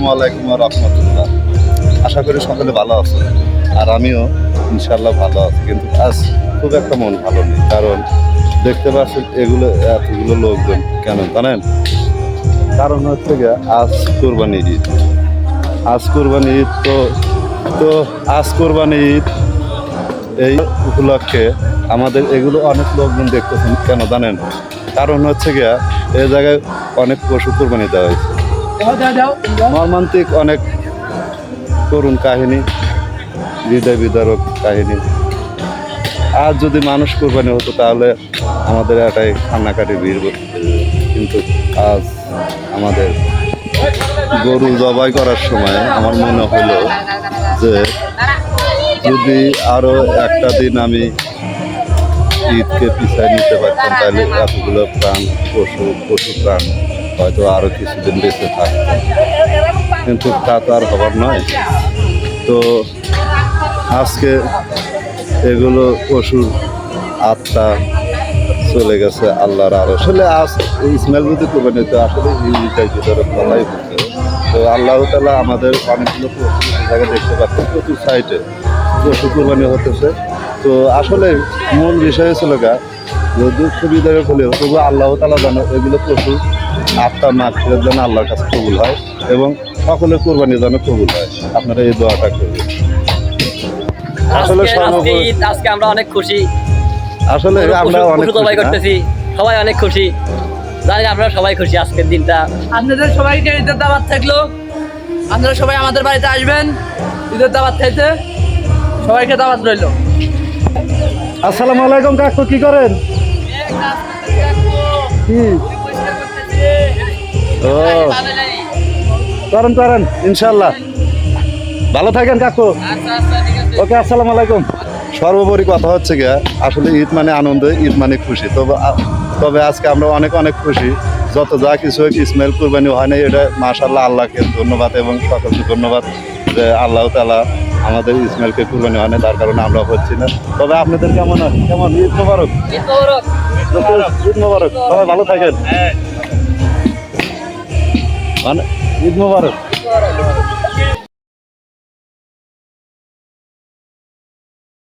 আসসালামু আলাইকুম রহমতুল্লাহ। আশা করি সকলে ভালো আছে। আর আমিও ইনশাল্লাহ ভালো আছি। কিন্তু আজ খুব একটা মন ভালো নেই। কারণ দেখতে পাচ্ছেন এগুলো, এতগুলো লোকজন কেন জানেন? কারণ হচ্ছে গিয়ে আজ কোরবানি ঈদ। আজ কোরবানি ঈদ তো তো আজ কোরবানি ঈদ এই উপলক্ষে আমাদের এগুলো অনেক লোকজন দেখতেছেন কেন জানেন? কারণ হচ্ছে গিয়া এই জায়গায় অনেক পশু কোরবানি দেওয়া হয়েছে। মর্মান্তিক অনেক করুণ কাহিনী, হৃদয় বিদারক কাহিনী। আর যদি মানুষ কোরবানি হতো, তাহলে আমাদের এটাই কান্নাকাটি ভিড় কিন্তু আজ আমাদের গরু জবাই করার সময় আমার মনে হলো যে যদি আরও একটা দিন আমি ঈদকে পিছায় নিতে পারতাম, তাহলে এতগুলো প্রাণ, পশু পশু প্রাণ হয়তো আরও কিছুদিন বেঁচে থাকতো কিন্তু তা তো আর হবার নয়। তো আজকে এগুলো পশুর আত্মা চলে গেছে আল্লাহর আরও। আসলে আজ ইসমাইল যদি করবেন তো আসলে এইটাই ভিতরে বলাই হচ্ছে। তো আল্লাহ তালা আমাদের অনেকগুলো জায়গায় দেখতে পাচ্ছি প্রচুর সাইটে পশু কোরবানি হতেছে। তো আসলে মূল বিষয় ছিল গা যে দুঃখ বিদায় হলেও তবু আল্লাহ তালা জানো এগুলো পশু আত্মা মাখের যেন আল্লাহর কাছে কবুল হয় এবং সকলে কোরবানি যেন কবুল হয়। আপনারা এই দোয়াটা করবেন। আসলে আজকে আজকে ঈদ আজকে আমরা অনেক খুশি। আসলে আমরা অনেক? করতেছি। সবাই অনেক খুশি। জানি আমরা সবাই খুশি আজকের দিনটা। আপনাদের সবাইকে ঈদের দাওয়াত থাকল। আপনারা সবাই আমাদের বাড়িতে আসবেন। ঈদের দাওয়াত খাইতে সবাইকে দাওয়াত রইল। আসসালামু আলাইকুম কাকু কি করেন? কি? ও। করেন করেন ইনশাল্লাহ ভালো থাকেন কাকু। ওকে আসসালামু আলাইকুম। সর্বোপরি কথা হচ্ছে গিয়া আসলে ঈদ মানে আনন্দ ঈদ মানে খুশি। তবে তবে আজকে আমরা অনেক অনেক খুশি। যত যা কিছু হোক ইসমাইল কুরবানি হয় নাই এটা মাশাল্লাহ আল্লাহকে ধন্যবাদ এবং সকলকে ধন্যবাদ যে আল্লাহ তালা আমাদের ইসমাইলকে কুরবানি হয় না তার কারণে আমরা হচ্ছি না। তবে আপনাদের কেমন কেমন? ঈদ মোবারক। ঈদ মোবারক। সবাই ভালো থাকেন। মানে ঈদ মোবারক